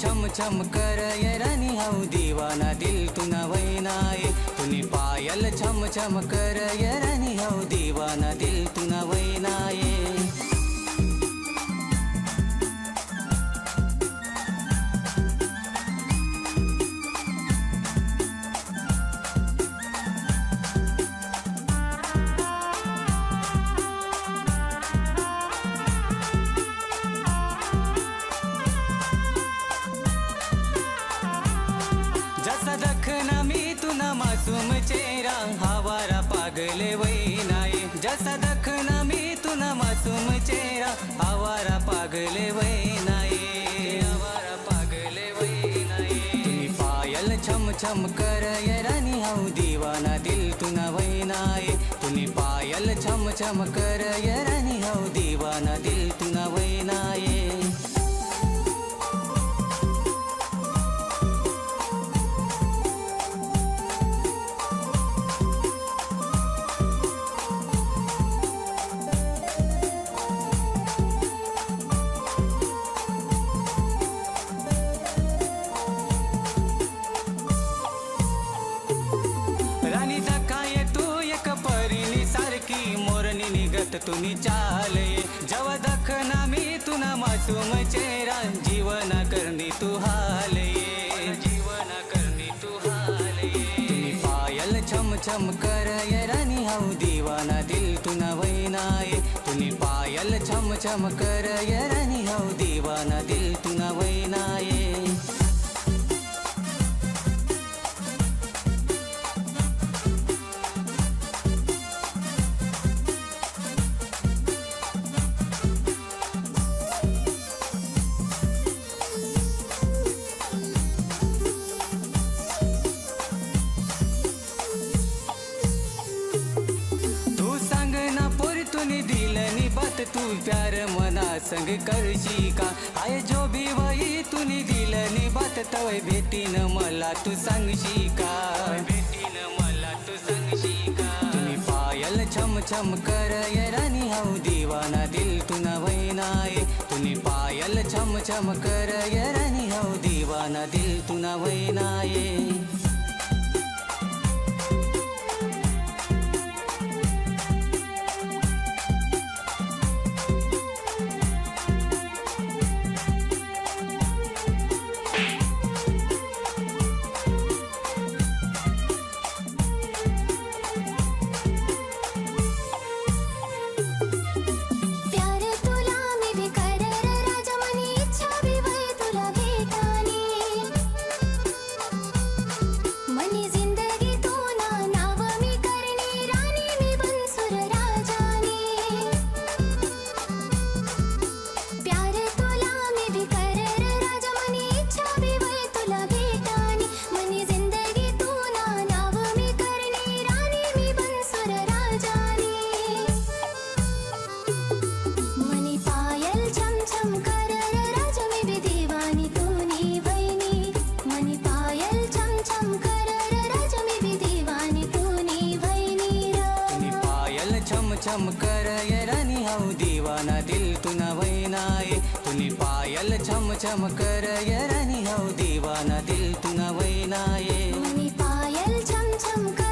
छम छम कर ये रानी हाऊ दीवाना दिल तू नवैनाय तुनी पायल छम छम कर ये रानी हाऊ दीवाना दिल तू नवैनाय मी मासूम चेहरा हवारा पागले वैनाय जसा दखना मी तुना मासूम चेहरा हवारा पागले वैनाय हवारा पागले वैनाय तुम्ही पायल छम छम कर ये रानी हाऊ दिवाना दिल तुना वैनाय तुम्ही पायल छम छम कर ये रानी हाऊ दिवाना दिल तुना वैनाय तुम्ही चाले जव दखना मी तुना मासूम चेहरा जीवन करणी तू हाले. जीवन करणी तू हाले. तुम्ही पायल छम छम कर रानी हाऊ दीवाना दिल तुना वैनाय. तुम्ही पायल छम छम कर रानी हाऊ दीवाना दिल तुना वैनाये. बात तू प्यार मना संग करशी का? आय जो भी वही तुनी दिलनी बात तवय भेटीन मला तू सांगशी का? भेटीन मला तू सांगशी का? तुम्ही पायल छम छम कर ये राणी हाऊ दिवाना दिल तुना वैनाय तुम्ही पायल छम छम कर ये राणी हाऊ दिवाना दिल तुना वैनाय चमकर यरानी हाऊ दीवाना दिल तुना वैनाये. तुनी पायल छम चमकर यरानी हाऊ दीवाना दिल तुना वैनाये. तुनी पायल छम छम